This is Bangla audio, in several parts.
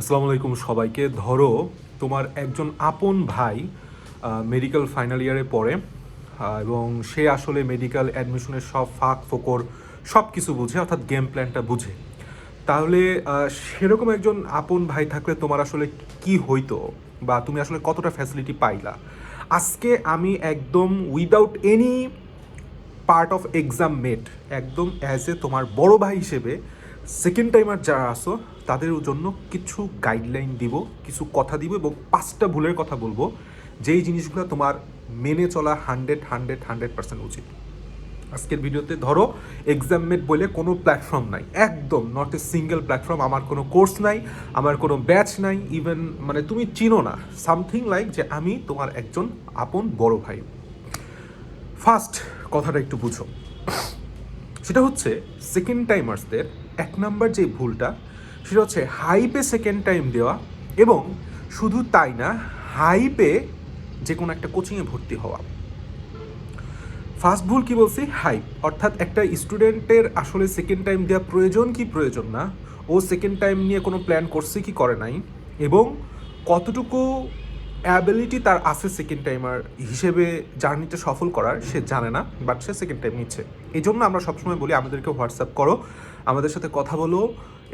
আসসালামু আলাইকুম সবাইকে। ধরো, তোমার একজন আপন ভাই মেডিকেল ফাইনাল ইয়ারে পড়ে এবং সে আসলে মেডিকেল অ্যাডমিশনের সব ফাঁক, ফোকর সব কিছু বুঝে, অর্থাৎ গেম প্ল্যানটা বুঝে। তাহলে সেরকম একজন আপন ভাই থাকলে তোমার আসলে কি হইতো? বা তুমি আসলে কতটা ফ্যাসিলিটি পাইলা? আজকে আমি একদম without any part of exam মেট একদম অ্যাজ এ তোমার বড় ভাই হিসেবে সেকেন্ড টাইমার যারা আসো তাদের জন্য কিছু গাইডলাইন দিব, কিছু কথা দিব এবং পাঁচটা ভুলের কথা বলব। যেই জিনিসগুলো তোমার মেনে চলা হান্ড্রেড হান্ড্রেড হান্ড্রেড পার্সেন্ট উচিত। আজকের ভিডিওতে ধরো এক্সাম মেট বলে কোনো প্ল্যাটফর্ম নাই। একদম নট এ সিঙ্গেল প্ল্যাটফর্ম আমার কোনো কোর্স নাই, আমার কোনো ব্যাচ নাই ইভেন মানে তুমি চিনো না। সামথিং লাইক যে আমি তোমার একজন আপন বড় ভাই। ফার্স্ট কথাটা একটু বুঝো। সেটা হচ্ছে সেকেন্ড টাইমার্সদের এক নাম্বার যে ভুলটা, সেটা হচ্ছে হাইপে সেকেন্ড টাইম দেওয়া এবং শুধু তাই না হাইপে যে কোনো একটা কোচিংয়ে ভর্তি হওয়া। ফার্স্ট ভুল কি বলছি? হাইপ অর্থাৎ একটা স্টুডেন্টের আসলে সেকেন্ড টাইম দেওয়া প্রয়োজন কি প্রয়োজন না? ও সেকেন্ড টাইম নিয়ে কোনো প্ল্যান করছে কি করে নাই? এবং কতটুকু অ্যাবিলিটি তার আছে সেকেন্ড টাইমার হিসেবে জার্নিটা সফল করার, সে জানে না বাট সে সেকেন্ড টাইম নিচ্ছে। এই জন্য আমরা সবসময় বলি আমাদেরকে হোয়াটসঅ্যাপ করো, আমাদের সাথে কথা বলো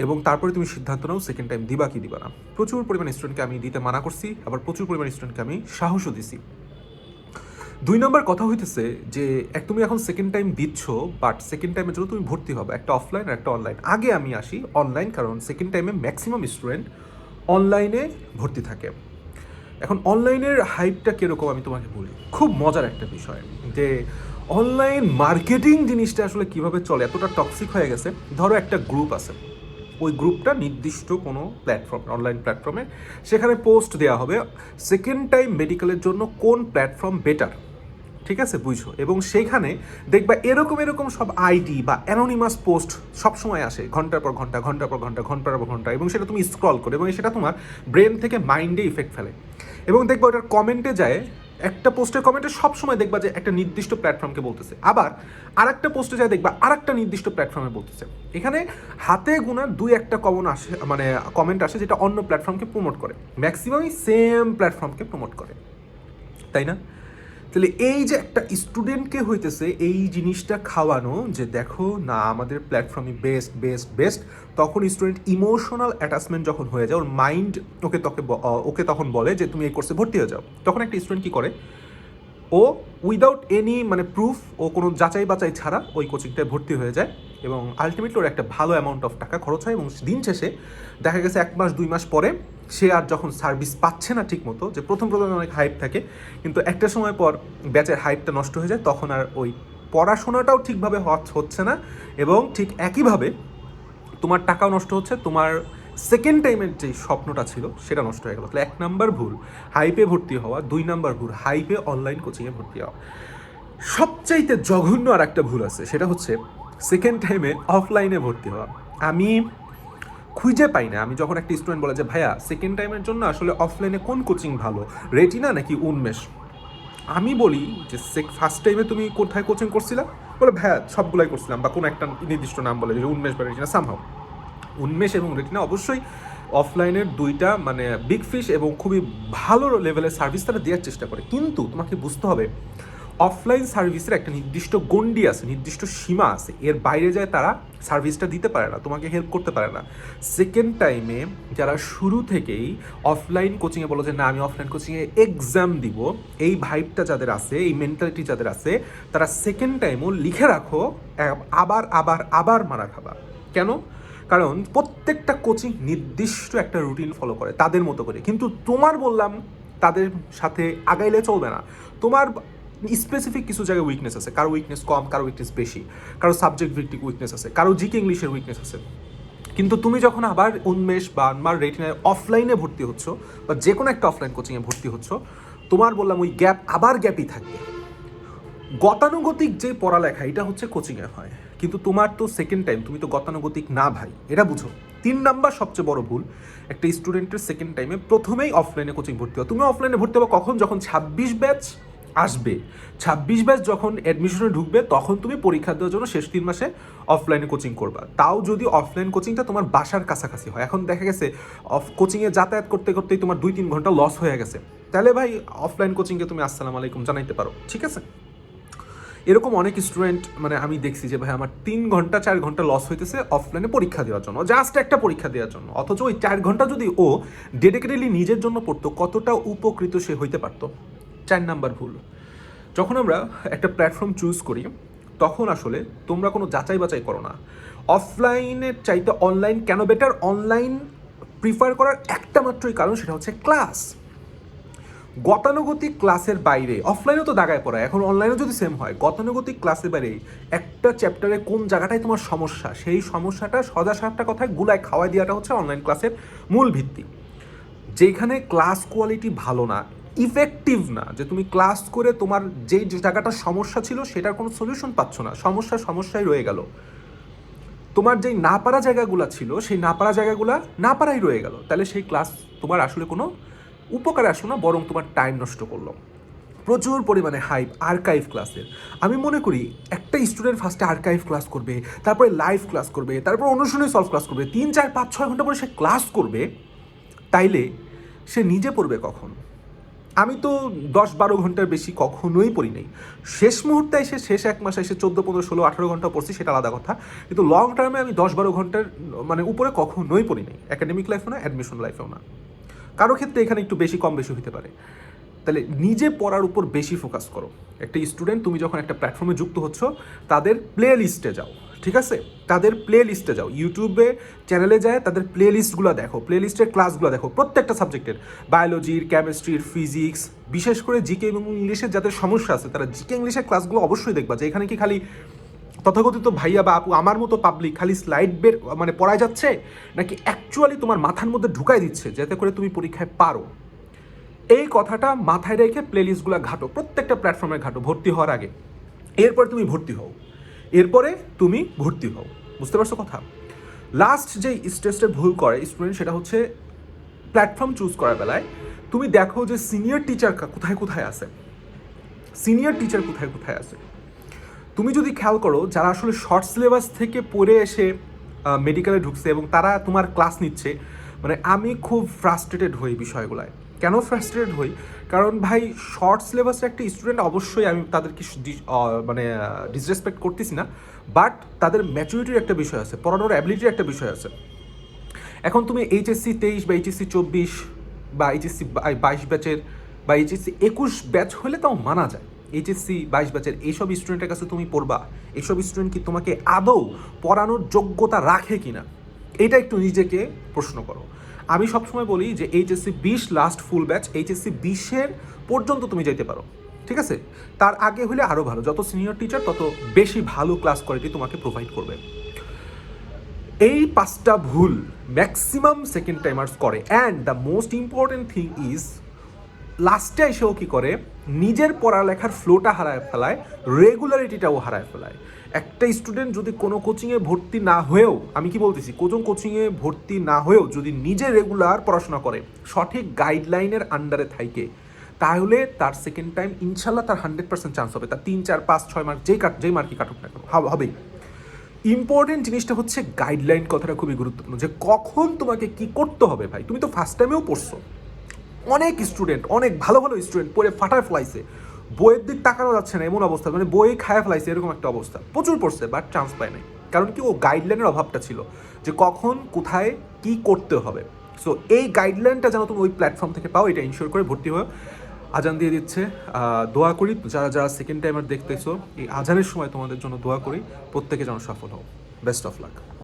এবং তারপরে তুমি সিদ্ধান্ত নাও সেকেন্ড টাইম দিবা কি দিবা না। প্রচুর পরিমাণ স্টুডেন্টকে আমি দিতে মানা করছি, আবার প্রচুর পরিমাণ স্টুডেন্টকে আমি সাহসও দিছি। দুই নম্বর কথা হইতেছে যে, এক তুমি এখন সেকেন্ড টাইম দিচ্ছ বাট সেকেন্ড টাইমের জন্য তুমি ভর্তি হবে, একটা অফলাইন আর একটা অনলাইন আগে আমি আসি অনলাইন কারণ সেকেন্ড টাইমে ম্যাক্সিমাম স্টুডেন্ট অনলাইনে ভর্তি থাকে। এখন অনলাইনের হাইপটা কীরকম আমি তোমাকে বলি। খুব মজার একটা বিষয় যে অনলাইন মার্কেটিং জিনিসটা আসলে কীভাবে চলে? এতটা টক্সিক হয়ে গেছে। ধরো একটা গ্রুপ আছে। ওই গ্রুপটা নির্দিষ্ট কোনো প্ল্যাটফর্ম অনলাইন প্ল্যাটফর্মে সেখানে পোস্ট দেওয়া হবে সেকেন্ড টাইম মেডিকেলের জন্য কোন প্ল্যাটফর্ম বেটার ঠিক আছে? বুঝো এবং সেইখানে দেখবা এরকম এরকম সব আইডি বা অ্যানোনিমাস পোস্ট সবসময় আসে। ঘণ্টার পর ঘণ্টা, ঘণ্টার পর ঘণ্টা, ঘণ্টার পর ঘণ্টা এবং সেটা তুমি স্ক্রল করো এবং সেটা তোমার ব্রেন থেকে মাইন্ডে ইফেক্ট ফেলে। এবং দেখবা ওটার কমেন্টে যায় একটা পোস্টের কমেন্টে সবসময় দেখবা যে একটা নির্দিষ্ট প্ল্যাটফর্মকে বলতেছে। আবার আর একটা পোস্টে যায় দেখবা আর একটা নির্দিষ্ট প্ল্যাটফর্মে বলতেছে। এখানে হাতে গোনা দুই একটা কমন আসে মানে কমেন্ট আসে যেটা অন্য প্ল্যাটফর্মকে প্রমোট করে। ম্যাক্সিমামই সেম প্ল্যাটফর্মকে প্রমোট করে। তাই না? তাহলে এই যে একটা স্টুডেন্টকে হইতেছে, এই জিনিসটা খাওয়ানো যে দেখো, না, আমাদের প্ল্যাটফর্মই বেস্ট বেস্ট বেস্ট তখন স্টুডেন্ট ইমোশনাল অ্যাটাচমেন্ট যখন হয়ে যায়, ওর মাইন্ড ওকে তোকে ওকে তখন বলে যে তুমি এই কোর্সে ভর্তি হয়ে যাও। তখন একটা স্টুডেন্ট কী করে? ও উইদাউট এনি মানে প্রুফ ও কোনো যাচাই বাচাই ছাড়া ওই কোচিংটায় ভর্তি হয়ে যায় এবং আলটিমেটলি ওর একটা ভালো অ্যামাউন্ট অফ টাকা খরচ হয় এবং দিন শেষে দেখা গেছে এক মাস, দুই মাস পরে সে আর যখন সার্ভিস পাচ্ছে না ঠিক মতো যে প্রথম প্রথম অনেক হাইপ থাকে, কিন্তু একটা সময় পর ব্যাচের হাইপটা নষ্ট হয়ে যায়, তখন আর ওই পড়াশোনাটাও ঠিকভাবে হচ্ছে না। এবং ঠিক একইভাবে তোমার টাকাও নষ্ট হচ্ছে, তোমার সেকেন্ড টাইমের যে স্বপ্নটা ছিল, সেটা নষ্ট হয়ে গেল। তাহলে এক নাম্বার ভুল হাইপে ভর্তি হওয়া, দুই নাম্বার ভুল হাইপে অনলাইন কোচিংয়ে ভর্তি হওয়া। সবচাইতে জঘন্য আর একটা ভুল আছে, সেটা হচ্ছে সেকেন্ড টাইমে অফলাইনে ভর্তি হওয়া। আমি খুঁজে পাই না। আমি যখন একটা স্টুডেন্ট বলে যে, ভাইয়া সেকেন্ড টাইমের জন্য আসলে অফলাইনে কোন কোচিং ভালো? রেটিনা নাকি উন্মেষ? আমি বলি যে ফার্স্ট টাইমে তুমি কোথায় কোচিং করছিলা? বলে, ভাইয়া, সবগুলাই করছিলাম বা কোনো একটা নির্দিষ্ট নাম বলে যে, উন্মেষ বা রেটিনা সামহাও উন্মেষ এবং রেটিনা অবশ্যই অফলাইনের দুইটা মানে বিগ ফিশ এবং খুবই ভালো লেভেলের সার্ভিস তারা দেওয়ার চেষ্টা করে। কিন্তু তোমাকে বুঝতে হবে অফলাইন সার্ভিসের একটা নির্দিষ্ট গণ্ডি আছে, নির্দিষ্ট সীমা আছে। এর বাইরে যায় তারা সার্ভিসটা দিতে পারে না, তোমাকে হেল্প করতে পারে না। সেকেন্ড টাইমে যারা শুরু থেকেই অফলাইন কোচিংয়ে বলো যে, না, আমি অফলাইন কোচিংয়ে এক্সাম দিব। এই ভাইবটা যাদের আছে, এই মেন্টালিটি যাদের আছে, তারা সেকেন্ড টাইমও লিখে রাখো আবার আবার আবার মারা খাবা। কেন? কারণ প্রত্যেকটা কোচিং নির্দিষ্ট একটা রুটিন ফলো করে, তাদের মতো করে। কিন্তু তোমার বললাম, তাদের সাথে আগাইলে চলবে না। তোমার স্পেসিফিক কিছু জায়গায় উইকনেস আছে। কারও উইকনেস কম, কারও উইকনেস বেশি। কারও সাবজেক্ট ভিত্তিক উইকনেস আছে। কারও জিকে ইংলিশের উইকনেস আছে। কিন্তু তুমি যখন আবার উন্মেষ বা আমার রেটিনায় অফলাইনে ভর্তি হচ্ছ বা যে কোনো একটা অফলাইন কোচিংয়ে ভর্তি হচ্ছ, তোমার বললাম ওই গ্যাপ আবার গ্যাপই থাকবে। গতানুগতিক যে পড়ালেখা, এটা হচ্ছে কোচিংয়ে হয়। কিন্তু তোমার তো সেকেন্ড টাইম তুমি তো গতানুগতিক না ভাই। এটা বুঝো। তিন নাম্বার সবচেয়ে বড় ভুল, একটা স্টুডেন্টের সেকেন্ড টাইমে প্রথমেই অফলাইনে কোচিং ভর্তি হয় তুমি অফলাইনে ভর্তি হবে কখন? যখন ছাব্বিশ ব্যাচ আসবে। ছাব্বিশ ব্যাচ যখন অ্যাডমিশনে ঢুকবে, তখন তুমি পরীক্ষা দেওয়ার জন্য শেষ তিন মাসে অফলাইনে কোচিং করবা। তাও যদি অফলাইন কোচিংটা তোমার বাসার কাছাকাছি হয়। এখন দেখা গেছে অফ কোচিংয়ে যাতায়াত করতে করতেই তোমার দুই তিন ঘণ্টা লস হয়ে গেছে। তাহলে ভাই অফলাইন কোচিংকে তুমি আসসালামু আলাইকুম জানাইতে পারো। ঠিক আছে? এরকম অনেক স্টুডেন্ট মানে আমি দেখছি যে ভাই, আমার তিন ঘণ্টা, চার ঘণ্টা লস হইতেছে অফলাইনে পরীক্ষা দেওয়ার জন্য। জাস্ট একটা পরীক্ষা দেওয়ার জন্য। অথচ ওই চার ঘণ্টা যদি ও ডেডিকেটেডলি নিজের জন্য পড়তো, কতটা উপকৃত সে হইতে পারতো? চার নাম্বার ভুল। যখন আমরা একটা প্ল্যাটফর্ম চুজ করি, তখন আসলে তোমরা কোনো যাচাই বাছাই করো না। অফলাইনের চাইতে অনলাইন কেন বেটার অনলাইন প্রিফার করার একটা মাত্রই কারণ সেটা হচ্ছে ক্লাস গতানুগতিক ক্লাসের বাইরে অফলাইনেও তো দাগায় পড়া এখন অনলাইনেও যদি সেম হয়, গতানুগতিক ক্লাসের বাইরে একটা চ্যাপ্টারে কোন জায়গাটায় তোমার সমস্যা? সেই সমস্যাটা সজা সাতটা কথায় গুলায় খাওয়াই দেওয়াটা হচ্ছে অনলাইন ক্লাসের মূল ভিত্তি। যেখানে ক্লাস কোয়ালিটি ভালো না ইফেক্টিভ না, যে তুমি ক্লাস করে তোমার যেই জায়গাটা সমস্যা ছিল সেটার কোনো সলিউশন পাচ্ছ না। সমস্যা সমস্যাই রয়ে গেল। তোমার যেই না পারা জায়গাগুলো ছিল, সেই না পারা জায়গাগুলো না পারাই রয়ে গেল। তাহলে সেই ক্লাস তোমার আসলে কোনো উপকারে আসলো না, বরং তোমার টাইম নষ্ট করল। প্রচুর পরিমাণে হাইপ আর্কাইভ ক্লাসের আমি মনে করি একটা স্টুডেন্ট ফার্স্টে আর্কাইভ ক্লাস করবে, তারপরে লাইভ ক্লাস করবে, তারপর অনুশীলনী সলভ ক্লাস করবে, তিন, চার, পাঁচ, ছয় ঘণ্টা পরে সে ক্লাস করবে, তাইলে সে নিজে পড়বে কখন? আমি তো দশ বারো ঘণ্টার বেশি কখনোই পড়ি নাই। শেষ মুহূর্তে এসে, শেষ এক মাসে এসে চোদ্দ, পনেরো, ষোলো, আঠারো ঘণ্টা পড়ছি, সেটা আলাদা কথা। কিন্তু লং টার্মে আমি দশ বারো ঘণ্টার মানে উপরে কখনোই পড়ি নাই। অ্যাকাডেমিক লাইফেও না অ্যাডমিশন লাইফেও না। কারও ক্ষেত্রে এখানে একটু বেশি, কম বেশি হতে পারে। তাহলে নিজে পড়ার উপর বেশি ফোকাস করো। একটা স্টুডেন্ট তুমি যখন একটা প্ল্যাটফর্মে যুক্ত হচ্ছ, তাদের প্লে লিস্টে যাও, ঠিক আছে? তাদের প্লে লিস্টে যাও। ইউটিউবে চ্যানেলে যায়, তাদের প্লে লিস্টগুলো দেখো প্লে লিস্টের ক্লাসগুলো দেখো, প্রত্যেকটা সাবজেক্টের বায়োলজির কেমিস্ট্রির ফিজিক্স বিশেষ করে জিকে এবং ইংলিশের যাদের সমস্যা আছে, তারা জিকে ইংলিশের ক্লাসগুলো অবশ্যই দেখবা, যে এখানে কি খালি তথাকথিত ভাইয়া বা আপু আমার মতো পাবলিক খালি স্লাইড বের মানে পড়ায় যাচ্ছে? নাকি অ্যাকচুয়ালি তোমার মাথার মধ্যে ঢুকাই দিচ্ছে, যাতে করে তুমি পরীক্ষায় পারো? এই কথাটা মাথায় রেখে প্লেলিস্টগুলো ঘাটো, প্রত্যেকটা প্ল্যাটফর্মে ঘাটো, ভর্তি হওয়ার আগে। এরপরে তুমি ভর্তি হও। এরপরে তুমি ভর্তি হও। বুঝতে পারছ কথা? লাস্ট যে স্টেজটা ভুল করে স্টুডেন্ট সেটা হচ্ছে প্ল্যাটফর্ম চুজ করার বেলায়, তুমি দেখো যে সিনিয়র টিচার কোথায় কোথায় আছে? সিনিয়র টিচার কোথায় কোথায় আছে? তুমি যদি খেয়াল করো, যারা আসলে শর্ট সিলেবাস থেকে পড়ে এসে মেডিকেলে ঢুকছে এবং তারা তোমার ক্লাস নিচ্ছে মানে আমি খুব ফ্রাস্ট্রেটেড হই বিষয়গুলায়। কেন ফ্রাস্ট্রেটেড হই? কারণ ভাই শর্ট সিলেবাসের একটা স্টুডেন্ট অবশ্যই আমি তাদেরকে মানে ডিসরেসপেক্ট করতেছি না বাট তাদের ম্যাচুরিটির একটা বিষয় আছে, পড়ানোর অ্যাবিলিটির একটা বিষয় আছে। এখন তুমি এইচএসসি তেইশ বা এইচএসসি চব্বিশ বা এইচএসসি বাইশ ব্যাচের বা এইচএসসি একুশ ব্যাচ হলে তাও মানা যায়। এইচএসসি বাইশ ব্যাচের এইসব স্টুডেন্টের কাছে তুমি পড়বা এইসব স্টুডেন্ট কি তোমাকে আদৌ পড়ানোর যোগ্যতা রাখে কিনা? এটা একটু নিজেকে প্রশ্ন করো। আমি সবসময় বলি যে এইচএসসি বিশ লাস্ট ফুল ব্যাচ এইচএসসি বিশের পর্যন্ত তুমি যেতে পারো, ঠিক আছে? তার আগে হলে আরও ভালো, যত সিনিয়র টিচার তত বেশি ভালো ক্লাস কোয়ালিটি তোমাকে প্রোভাইড করবে। এই পাঁচটা ভুল ম্যাক্সিমাম সেকেন্ড টাইমার্স করে। And the most important thing is লাস্টে এসেও কি করে? নিজের পড়ালেখার ফ্লোটা হারায় ফেলায় রেগুলারিটিটাও হারায় ফেলায়। একটা স্টুডেন্ট যদি কোনো কোচিংয়ে ভর্তি না হয়েও, আমি কি বলতেছি? কোচিং কোচিংয়ে ভর্তি না হয়েও যদি নিজে রেগুলার পড়াশোনা করে, সঠিক গাইডলাইনের আন্ডারে থাকে, তাহলে তার সেকেন্ড টাইম ইনশাল্লাহ তার হান্ড্রেড পার্সেন্ট চান্স হবে। তার তিন, চার, পাঁচ, ছয় মার্ক যেই কাট যেই মার্কই কাটুক না হবেই ইম্পর্টেন্ট জিনিসটা হচ্ছে গাইডলাইন কথাটা খুবই গুরুত্বপূর্ণ, যে কখন তোমাকে কি করতে হবে ভাই? তুমি তো ফার্স্ট টাইমেও পড়ছো। অনেক স্টুডেন্ট অনেক ভালো ভালো স্টুডেন্ট পড়ে ফাটায় ফেলাইছে। বইয়ের দিক তাকানো যাচ্ছে না, এমন অবস্থা। মানে বই খায় ফেলাইছে, এরকম একটা অবস্থা। প্রচুর পড়ছে বাট চান্স পায় নাই। কারণ কি, ও গাইডলাইনের অভাবটা ছিল যে কখন, কোথায়, কি করতে হবে। সো এই গাইডলাইনটা যেন তুমি ওই প্ল্যাটফর্ম থেকে পাও, এটা ইনশিওর করে ভর্তি হও। আজান দিয়ে দিচ্ছে দোয়া করি। যারা যারা সেকেন্ড টাইমার দেখতেছো, এই আজানের সময় তোমাদের জন্য দোয়া করি। প্রত্যেকে যেন সফল হও। Best of luck